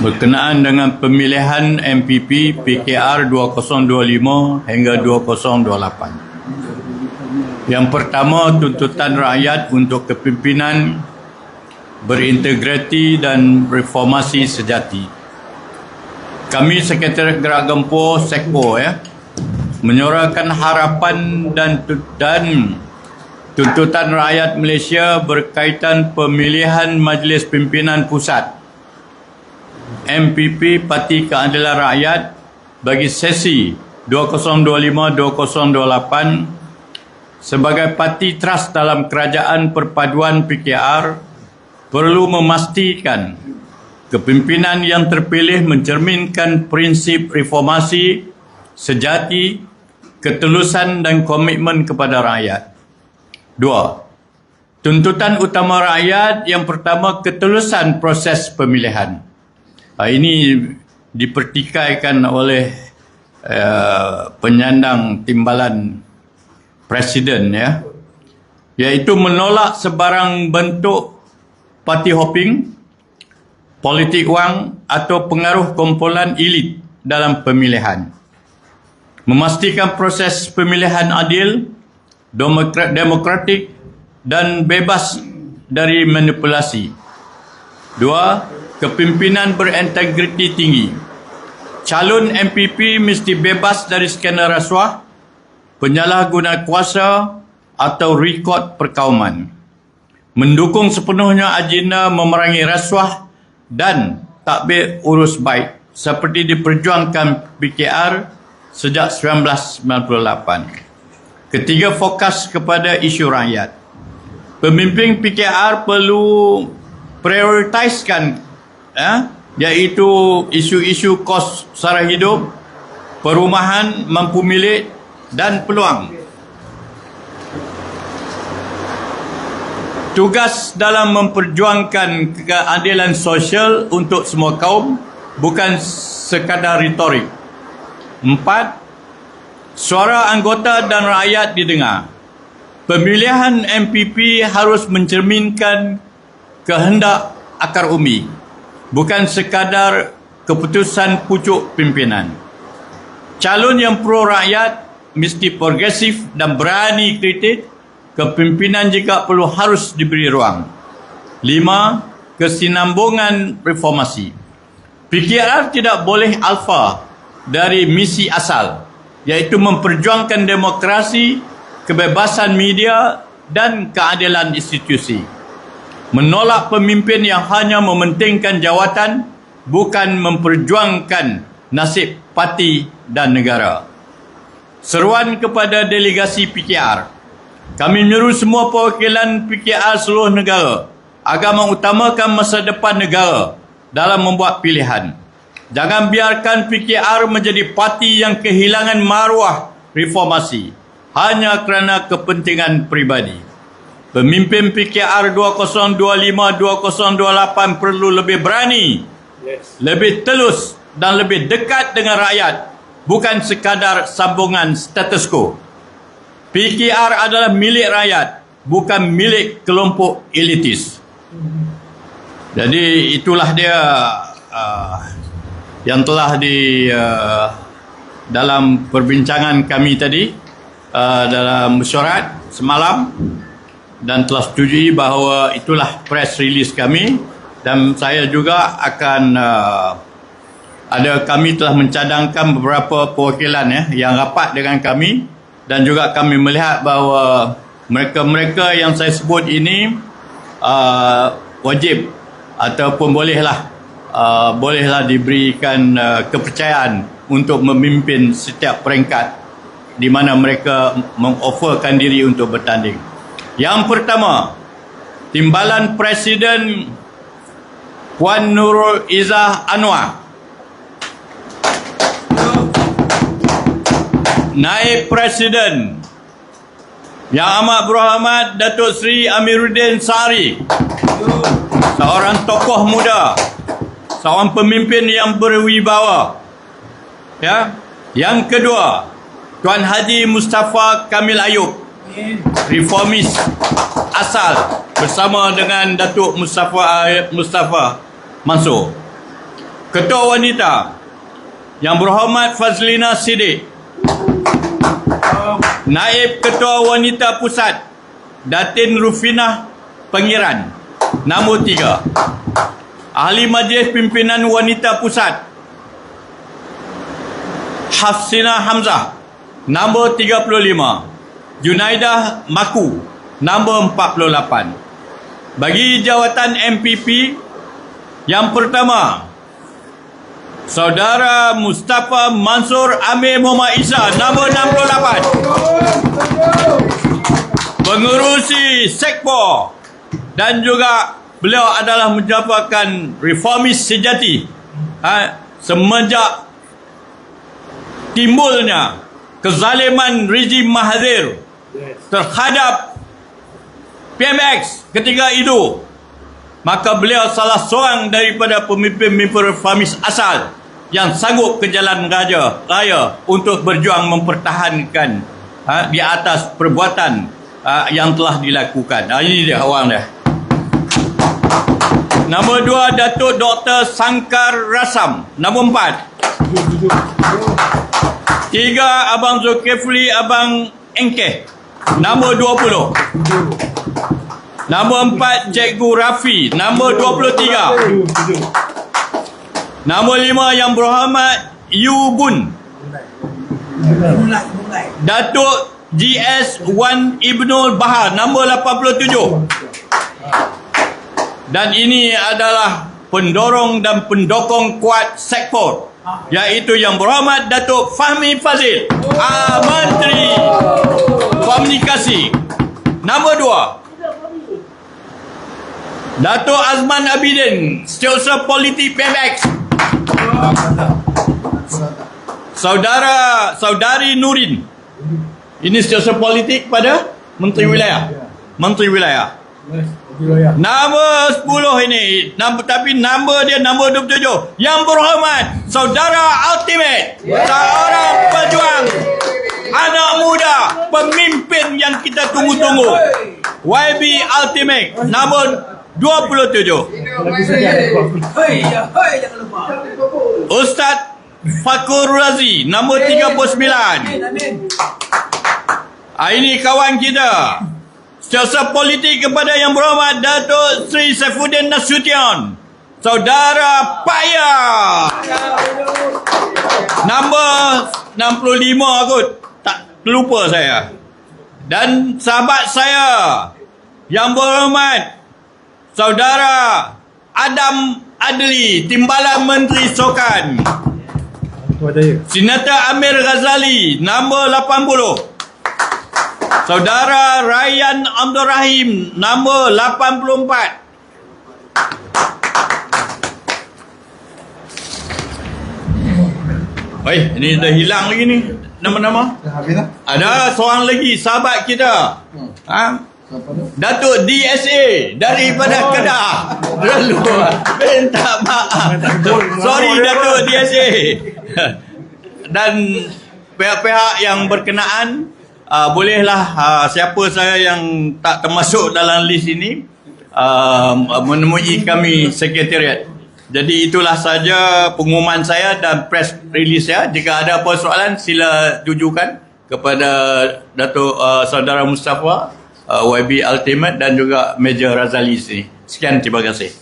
berkenaan dengan pemilihan MPP PKR 2025 hingga 2028. Yang pertama, tuntutan rakyat untuk kepimpinan berintegriti dan reformasi sejati. Kami Sekretariat Gerak Gempur Sekbo ya menyuarakan harapan dan dan tuntutan rakyat Malaysia berkaitan pemilihan Majlis Pimpinan Pusat MPP Parti Keadilan Rakyat bagi sesi 2025-2028 sebagai parti trust dalam kerajaan perpaduan PKR perlu memastikan kepimpinan yang terpilih mencerminkan prinsip reformasi sejati, ketulusan dan komitmen kepada rakyat. Dua, tuntutan utama rakyat yang pertama ketulusan proses pemilihan. Uh, ini dipertikaikan oleh uh, penyandang timbalan presiden ya. Iaitu menolak sebarang bentuk party hopping politik wang atau pengaruh kumpulan elit dalam pemilihan. Memastikan proses pemilihan adil demokratik dan bebas dari manipulasi. Dua kepimpinan berintegriti tinggi. Calon MPP mesti bebas dari skandal rasuah, penyalahguna kuasa atau rekod perkauman. Mendukung sepenuhnya agenda memerangi rasuah dan takbir urus baik seperti diperjuangkan PKR sejak 1998. Ketiga fokus kepada isu rakyat. Pemimpin PKR perlu prioritaskan ya, iaitu isu-isu kos sara hidup, perumahan, mampu milik dan peluang. Tugas dalam memperjuangkan keadilan sosial untuk semua kaum bukan sekadar retorik. Empat, suara anggota dan rakyat didengar. Pemilihan MPP harus mencerminkan kehendak akar umi bukan sekadar keputusan pucuk pimpinan. Calon yang pro rakyat mesti progresif dan berani kritik kepimpinan jika perlu harus diberi ruang. Lima, kesinambungan reformasi. PKR tidak boleh alfa dari misi asal iaitu memperjuangkan demokrasi, kebebasan media dan keadilan institusi menolak pemimpin yang hanya mementingkan jawatan bukan memperjuangkan nasib parti dan negara. Seruan kepada delegasi PKR. Kami menyeru semua perwakilan PKR seluruh negara agar mengutamakan masa depan negara dalam membuat pilihan. Jangan biarkan PKR menjadi parti yang kehilangan maruah reformasi hanya kerana kepentingan pribadi. Pemimpin PKR 2025-2028 perlu lebih berani, yes. lebih telus dan lebih dekat dengan rakyat, bukan sekadar sambungan status quo. PKR adalah milik rakyat, bukan milik kelompok elitis. Jadi itulah dia uh, yang telah di uh, dalam perbincangan kami tadi uh, dalam mesyuarat semalam dan telah setujui bahawa itulah press release kami dan saya juga akan uh, ada kami telah mencadangkan beberapa perwakilan ya yang rapat dengan kami dan juga kami melihat bahawa mereka-mereka yang saya sebut ini uh, wajib ataupun bolehlah uh, bolehlah diberikan uh, kepercayaan untuk memimpin setiap peringkat di mana mereka mengofferkan diri untuk bertanding. Yang pertama, Timbalan Presiden Puan Nurul Izzah Anwar. Naib Presiden Yang Amat Berhormat Datuk Seri Amiruddin Sari. Seorang tokoh muda. Seorang pemimpin yang berwibawa. Ya. Yang kedua, Tuan Haji Mustafa Kamil Ayub reformis asal bersama dengan Datuk Mustafa Mustafa Mansur. Ketua Wanita Yang Berhormat Fazlina Siddiq Naib Ketua Wanita Pusat Datin Rufinah Pengiran Nombor tiga Ahli Majlis Pimpinan Wanita Pusat Hafsina Hamzah Nombor 35 Junaidah Maku Nombor 48 Bagi jawatan MPP Yang pertama Saudara Mustafa Mansur Amir Muhammad Isa Nombor 68 Pengurusi Sekpo Dan juga beliau adalah menjabarkan reformis sejati ha, Semenjak timbulnya kezaliman rejim Mahathir terhadap PMX ketika itu maka beliau salah seorang daripada pemimpin-pemimpin reformis asal yang sanggup ke jalan raja raya untuk berjuang mempertahankan ha, di atas perbuatan ha, yang telah dilakukan. Ha, ini dia orang dia. Nombor dua Datuk Dr. Sangkar Rasam. Nombor empat Tiga Abang Zulkifli Abang Engkeh Nombor 20 Nombor empat Cikgu Rafi. Nombor 23 Nombor lima Yang berhormat Yu Bun. Datuk GS Wan Ibnul Bahar. Nombor 87 Dan ini adalah pendorong dan pendokong kuat Sekpor iaitu yang berhormat Datuk Fahmi Fazil. Ah, Menteri Komunikasi. Nombor dua. Datuk Azman Abidin Setiausaha Politik PMX Saudara Saudari Nurin. Ini setiausaha politik pada Menteri Wilayah. Menteri Wilayah. Nama 10 ini. Nama, Tapi nama dia nombor 27 Yang berhormat Saudara Ultimate. Seorang kita tunggu-tunggu. YB Ultimate Nombor 27 Ustaz Fakur Razi Nombor 39 Ah, Ini kawan kita. Setiausaha politik kepada yang berhormat Datuk Sri Saifuddin Nasution. Saudara Paya. Nombor 65 kot. Tak terlupa saya Dan sahabat saya Yang berhormat Saudara Adam Adli Timbalan Menteri Sokan. Senator Amir Ghazali Nombor 80 Saudara Ryan Abdul Rahim Nombor 84 Oi, ini dah hilang lagi ni nama-nama. Habis dah. Ada seorang lagi sahabat kita. Ha? Datuk DSA daripada Kedah. Lalu minta maaf. Sorry Datuk DSA. Dan pihak-pihak yang berkenaan uh, bolehlah uh, siapa saya yang tak termasuk dalam list ini uh, menemui kami sekretariat. Jadi itulah saja pengumuman saya dan press release saya. Jika ada apa soalan sila tujukan kepada Datuk uh, Saudara Mustafa uh, YB Ultimate dan juga Major Razali sini. Sekian terima kasih.